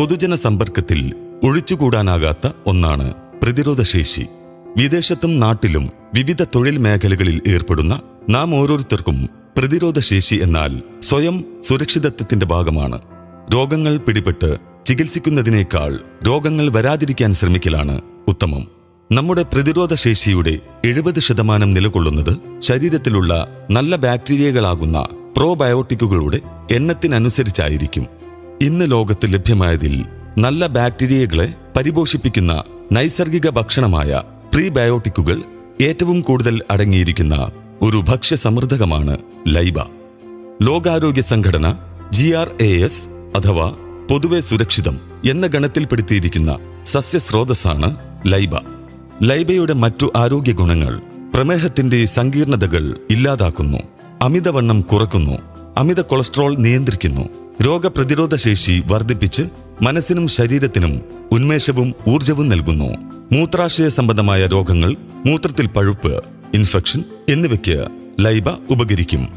പൊതുജന സമ്പർക്കത്തിൽ ഒഴിച്ചുകൂടാനാകാത്ത ഒന്നാണ് പ്രതിരോധശേഷി വിദേശത്തും നാട്ടിലും വിവിധ തൊഴിൽ മേഖലകളിൽ ഏർപ്പെടുന്ന നാം ഓരോരുത്തർക്കും പ്രതിരോധശേഷി എന്നാൽ സ്വയം സുരക്ഷിതത്വത്തിന്റെ ഭാഗമാണ്. രോഗങ്ങൾ പിടിപെട്ട് ചികിത്സിക്കുന്നതിനേക്കാൾ രോഗങ്ങൾ വരാതിരിക്കാൻ ശ്രമിക്കലാണ് ഉത്തമം. നമ്മുടെ പ്രതിരോധ ശേഷിയുടെ എഴുപത് ശതമാനം നിലകൊള്ളുന്നത് ശരീരത്തിലുള്ള നല്ല ബാക്ടീരിയകളാകുന്ന പ്രോബയോട്ടിക്കുകളുടെ എണ്ണത്തിനനുസരിച്ചായിരിക്കും. ഇന്ന് ലോകത്ത് ലഭ്യമായതിൽ നല്ല ബാക്ടീരിയകളെ പരിപോഷിപ്പിക്കുന്ന നൈസർഗിക ഭക്ഷണമായ പ്രീബയോട്ടിക്കുകൾ ഏറ്റവും കൂടുതൽ അടങ്ങിയിരിക്കുന്ന ഒരു ഭക്ഷ്യസമൃദ്ധകമാണ് ലൈബ. ലോകാരോഗ്യ സംഘടന ജി ആർ എ എസ് അഥവാ പൊതുവെ സുരക്ഷിതം എന്ന ഗണത്തിൽപ്പെടുത്തിയിരിക്കുന്ന സസ്യസ്രോതസ്സാണ് ലൈബ. ലൈബയുടെ മറ്റു ആരോഗ്യ ഗുണങ്ങൾ പ്രമേഹത്തിന്റെ സങ്കീർണതകൾ ഇല്ലാതാക്കുന്നു അമിതവണ്ണം കുറക്കുന്നു അമിത കൊളസ്ട്രോൾ നിയന്ത്രിക്കുന്നു രോഗപ്രതിരോധ ശേഷി വർദ്ധിപ്പിച്ച് മനസ്സിനും ശരീരത്തിനും ഉന്മേഷവും ഊർജവും നൽകുന്നു. മൂത്രാശയ സംബന്ധമായ രോഗങ്ങൾ മൂത്രത്തിൽ പഴുപ്പ് ഇൻഫെക്ഷൻ എന്നിവയ്ക്ക് ലൈബ ഉപകരിക്കും.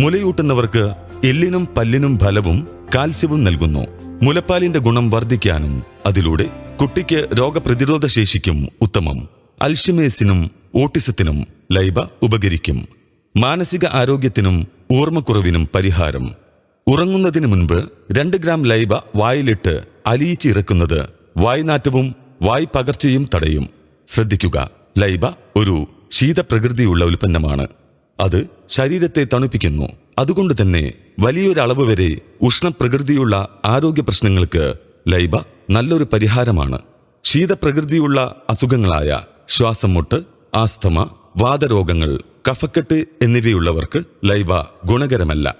മുലയൂട്ടുന്നവർക്ക് എല്ലിനും പല്ലിനും ഫലവും കാൽസ്യവും നൽകുന്നു. മുലപ്പാലിന്റെ ഗുണം വർദ്ധിക്കാനും അതിലൂടെ കുട്ടിക്ക് രോഗപ്രതിരോധ ശേഷിക്കും ഉത്തമം. അൽഷിമേസിനും ഓട്ടിസത്തിനും ലൈബ ഉപകരിക്കും. മാനസിക ആരോഗ്യത്തിനും ഓർമ്മക്കുറവിനും പരിഹാരം. ഉറങ്ങുന്നതിന് മുൻപ് രണ്ട് ഗ്രാം ലൈബ വായിലിട്ട് അലിയിച്ചിറക്കുന്നത് വായ്നാറ്റവും വായ് പകർച്ചയും തടയും. ശ്രദ്ധിക്കുക ലൈബ ഒരു ശീതപ്രകൃതിയുള്ള ഉൽപ്പന്നമാണ്. അത് ശരീരത്തെ തണുപ്പിക്കുന്നു. അതുകൊണ്ട് തന്നെ വലിയൊരളവ് വരെ ഉഷ്ണപ്രകൃതിയുള്ള ആരോഗ്യ പ്രശ്നങ്ങൾക്ക് ലൈബ നല്ലൊരു പരിഹാരമാണ്. ശീതപ്രകൃതിയുള്ള അസുഖങ്ങളായ ശ്വാസം മുട്ട് ആസ്തമ വാതരോഗങ്ങൾ കഫക്കെട്ട് എന്നിവയുള്ളവർക്ക് ലൈബ ഗുണകരമല്ല.